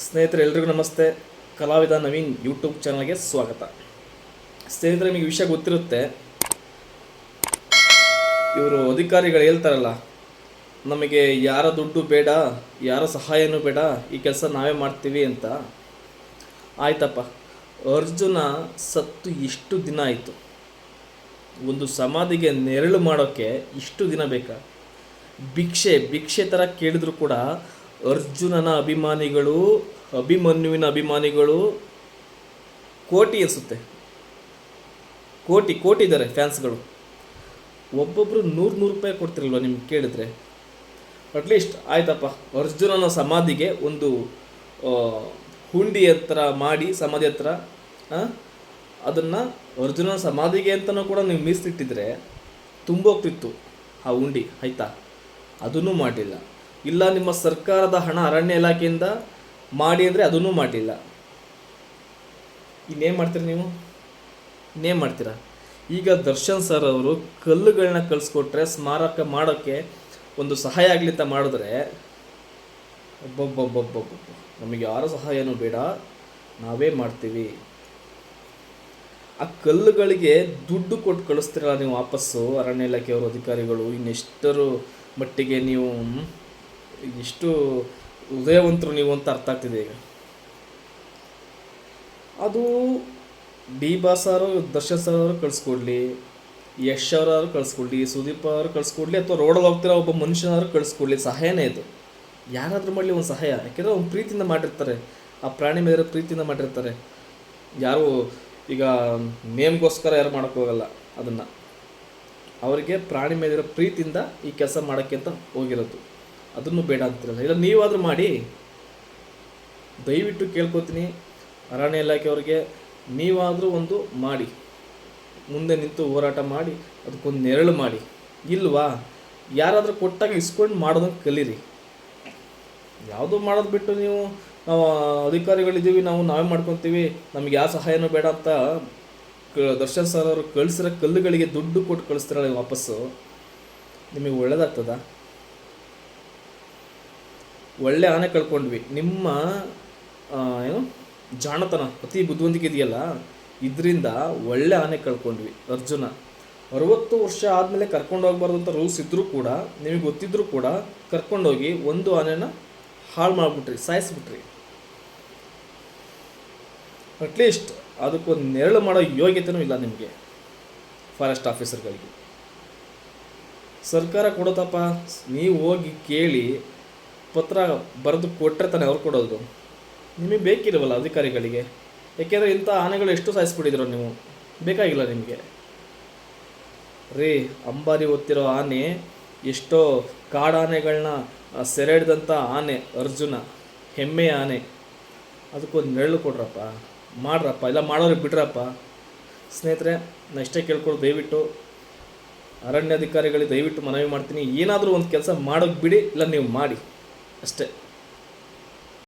ಸ್ನೇಹಿತರೆ, ಎಲ್ರಿಗೂ ನಮಸ್ತೆ. ಕಲಾವಿದ ನವೀನ್ ಯೂಟ್ಯೂಬ್ ಚಾನಲ್ಗೆ ಸ್ವಾಗತ. ಸ್ನೇಹಿತರೆ, ನಿಮಗೆ ವಿಷಯ ಗೊತ್ತಿರುತ್ತೆ. ಇವರು ಅಧಿಕಾರಿಗಳು ಹೇಳ್ತಾರಲ್ಲ, ನಮಗೆ ಯಾರ ದುಡ್ಡು ಬೇಡ, ಯಾರ ಸಹಾಯನೂ ಬೇಡ, ಈ ಕೆಲಸ ನಾವೇ ಮಾಡ್ತೀವಿ ಅಂತ. ಆಯ್ತಪ್ಪ. ಅರ್ಜುನ ಸತ್ತು ಇಷ್ಟು ದಿನ ಆಯಿತು. ಒಂದು ಸಮಾಧಿಗೆ ನೆರಳು ಮಾಡೋಕ್ಕೆ ಇಷ್ಟು ದಿನ ಬೇಕಾ? ಭಿಕ್ಷೆ ಭಿಕ್ಷೆ ಥರ ಕೇಳಿದ್ರು ಕೂಡ ಅರ್ಜುನನ ಅಭಿಮಾನಿಗಳು, ಅಭಿಮನ್ಯುವಿನ ಅಭಿಮಾನಿಗಳು ಕೋಟಿ ಅನಿಸುತ್ತೆ ಕೋಟಿ ಕೋಟಿ ಇದ್ದಾರೆ ಫ್ಯಾನ್ಸ್ಗಳು. ಒಬ್ಬೊಬ್ಬರು ನೂರು ನೂರು ರೂಪಾಯಿ ಕೊಡ್ತಿರಲ್ವ ನಿಮ್ಗೆ ಕೇಳಿದ್ರೆ? ಅಟ್ಲೀಸ್ಟ್ ಆಯ್ತಪ್ಪ. ಅರ್ಜುನನ ಸಮಾಧಿಗೆ ಒಂದು ಹುಂಡಿ ಹತ್ರ ಮಾಡಿ, ಸಮಾಧಿ ಹತ್ರ ಅದನ್ನು ಅರ್ಜುನನ ಸಮಾಧಿಗೆ ಅಂತಲೂ ಕೂಡ ನೀವು ಮೀಸಲಿಟ್ಟಿದ್ರೆ ತುಂಬೋಗ್ತಿತ್ತು ಆ ಉಂಡಿ ಆಯ್ತಾ? ಅದನ್ನೂ ಮಾಡಿಲ್ಲ. ಇಲ್ಲ ನಿಮ್ಮ ಸರ್ಕಾರದ ಹಣ ಅರಣ್ಯ ಇಲಾಖೆಯಿಂದ ಮಾಡಿ ಅಂದರೆ ಅದನ್ನೂ ಮಾಡಲಿಲ್ಲ. ಇನ್ನೇನು ಮಾಡ್ತೀರಿ ನೀವು? ಇನ್ನೇನು ಮಾಡ್ತೀರಾ? ಈಗ ದರ್ಶನ್ ಸರ್ ಅವರು ಕಲ್ಲುಗಳನ್ನ ಕಳಿಸ್ಕೊಟ್ರೆ ಸ್ಮಾರಕ ಮಾಡೋಕ್ಕೆ ಒಂದು ಸಹಾಯ ಆಗಲಿ ಅಂತ ಮಾಡಿದ್ರೆ ಒಬ್ಬೊಬ್ಬೊಬ್ಬೊಬ್ಬೊಬ್ಬ ನಮಗೆ ಯಾರ ಸಹಾಯನೂ ಬೇಡ. ನಾವೇ ಮಾಡ್ತೀವಿ. ಆ ಕಲ್ಲುಗಳಿಗೆ ದುಡ್ಡು ಕೊಟ್ಟು ಕಳಿಸ್ತೀರಲ್ಲ ನೀವು ವಾಪಸ್ಸು? ಅರಣ್ಯ ಇಲಾಖೆಯವರು, ಅಧಿಕಾರಿಗಳು, ಇನ್ನೆಷ್ಟರ ಮಟ್ಟಿಗೆ ನೀವು ಎಷ್ಟು ಹೃದಯವಂತರು ನೀವು ಅಂತ ಅರ್ಥ ಆಗ್ತಿದೆ ಈಗ. ಅದು ಡಿ ಬಾಸಾರು ದರ್ಶನ್ ಸರ್ ಅವರು ಕಳಿಸ್ಕೊಡ್ಲಿ, ಯಶ್ ಅವರಾದ್ರು ಕಳಿಸ್ಕೊಡ್ಲಿ, ಸುದೀಪ್ ಅವರು ಕಳಿಸ್ಕೊಡ್ಲಿ, ಅಥವಾ ರೋಡಲ್ಲಿ ಹೋಗ್ತಿರೋ ಒಬ್ಬ ಮನುಷ್ಯನಾದ್ರು ಕಳಿಸ್ಕೊಡ್ಲಿ, ಸಹಾಯನೇ ಇದು. ಯಾರಾದರೂ ಮಾಡಲಿ ಒಂದು ಸಹಾಯ. ಯಾಕೆಂದರೆ ಅವ್ನು ಪ್ರೀತಿಯಿಂದ ಮಾಡಿರ್ತಾರೆ. ಆ ಪ್ರಾಣಿ ಮೇಲೆ ಪ್ರೀತಿಯಿಂದ ಮಾಡಿರ್ತಾರೆ. ಯಾರು ಈಗ ನೇಮ್ಗೋಸ್ಕರ ಯಾರು ಮಾಡೋಕ್ಕೆ ಹೋಗಲ್ಲ ಅದನ್ನು. ಅವರಿಗೆ ಪ್ರಾಣಿ ಮೇಲಿರೋ ಪ್ರೀತಿಯಿಂದ ಈ ಕೆಲಸ ಮಾಡೋಕ್ಕೆ ಅಂತ ಹೋಗಿರೋದು. ಅದನ್ನು ಬೇಡ ಅಂತಿರಲ್ಲ. ಇಲ್ಲ, ನೀವಾದರೂ ಮಾಡಿ. ದಯವಿಟ್ಟು ಕೇಳ್ಕೊತೀನಿ ಅರಣ್ಯ ಇಲಾಖೆಯವ್ರಿಗೆ ನೀವಾದರೂ ಒಂದು ಮಾಡಿ. ಮುಂದೆ ನಿಂತು ಹೋರಾಟ ಮಾಡಿ, ಅದಕ್ಕೊಂದು ನೆರಳು ಮಾಡಿ. ಇಲ್ವಾ? ಯಾರಾದರೂ ಕೊಟ್ಟಾಗ ಇಸ್ಕೊಂಡು ಮಾಡೋದನ್ನು ಕಲೀರಿ. ಯಾವುದು ಮಾಡೋದು ಬಿಟ್ಟು ನೀವು, ನಾವು ಅಧಿಕಾರಿಗಳಿದ್ದೀವಿ, ನಾವು ನಾವೇ ಮಾಡ್ಕೊತೀವಿ, ನಮ್ಗೆ ಯಾವ ಸಹಾಯನೂ ಬೇಡ ಅಂತ ಕ- ದರ್ಶನ್ ಸರ್ ಅವರು ಕಳಿಸಿರೋ ಕಲ್ಲುಗಳಿಗೆ ದುಡ್ಡು ಕೊಟ್ಟು ಕಳಿಸ್ತಾರೆ ವಾಪಸ್ಸು. ನಿಮಗೆ ಒಳ್ಳೇದಾಗ್ತದಾ? ಒಳ್ಳೆ ಆನೆ ಕಳ್ಕೊಂಡ್ವಿ. ನಿಮ್ಮ ಏನು, ಜಾಣತನ, ಅತಿ ಬುದ್ಧಿವಂತಿಕೆ ಇದೆಯಲ್ಲ ಇದರಿಂದ ಒಳ್ಳೆ ಆನೆ ಕಳ್ಕೊಂಡ್ವಿ, ಅರ್ಜುನ. ಅರವತ್ತು ವರ್ಷ ಆದಮೇಲೆ ಕರ್ಕೊಂಡು ಹೋಗ್ಬಾರ್ದು ಅಂತ ರೂಲ್ಸ್ ಇದ್ದರೂ ಕೂಡ, ನಿಮಗೆ ಗೊತ್ತಿದ್ದರೂ ಕೂಡ ಕರ್ಕೊಂಡೋಗಿ ಒಂದು ಆನೆನ ಹಾಳು ಮಾಡಿಬಿಟ್ರಿ, ಸಾಯಿಸ್ಬಿಟ್ರಿ. ಅಟ್ಲೀಸ್ಟ್ ಅದಕ್ಕೊಂದು ನೆರಳು ಮಾಡೋ ಯೋಗ್ಯತೆನೂ ಇಲ್ಲ ನಿಮಗೆ ಫಾರೆಸ್ಟ್ ಆಫೀಸರ್ಗಳಿಗೆ ಸರ್ಕಾರ ಕೊಡುತ್ತಪ್ಪ ನೀವು ಹೋಗಿ ಕೇಳಿ ಪತ್ರ ಬರೆದು ಕೊಟ್ಟರೆ ತಾನೇ ಅವ್ರು ಕೊಡೋದು. ನಿಮಗೆ ಬೇಕಿರವಲ್ಲ ಅಧಿಕಾರಿಗಳಿಗೆ. ಯಾಕೆಂದರೆ ಇಂಥ ಆನೆಗಳು ಎಷ್ಟು ಸಾಯಿಸ್ಬಿಟ್ಟಿದ್ರು ನೀವು? ಬೇಕಾಗಿಲ್ಲ ನಿಮಗೆ. ರೀ, ಅಂಬಾರಿ ಹೊತ್ತಿರೋ ಆನೆ ಎಷ್ಟೋ ಕಾಡಾನೆಗಳನ್ನ ಸೆರೆ ಹಿಡಿದಂಥ ಆನೆ, ಅರ್ಜುನ. ಹೆಮ್ಮೆಯ ಆನೆ. ಅದಕ್ಕೊಂದು ನೆರಳು ಕೊಡ್ರಪ್ಪ. ಮಾಡ್ರಪ್ಪ. ಇಲ್ಲ ಮಾಡೋರಿಗೆ ಬಿಡ್ರಪ್ಪ. ಸ್ನೇಹಿತರೆ ನಾನು ಇಷ್ಟೇ ಕೇಳ್ಕೊಳ್ಳೋದು ದಯವಿಟ್ಟು. ಅರಣ್ಯಾಧಿಕಾರಿಗಳಿಗೆ ದಯವಿಟ್ಟು ಮನವಿ ಮಾಡ್ತೀನಿ. ಏನಾದರೂ ಒಂದು ಕೆಲಸ ಮಾಡೋಕ್ಕೆ ಬಿಡಿ, ಇಲ್ಲ ನೀವು ಮಾಡಿ. ಅಷ್ಟೇ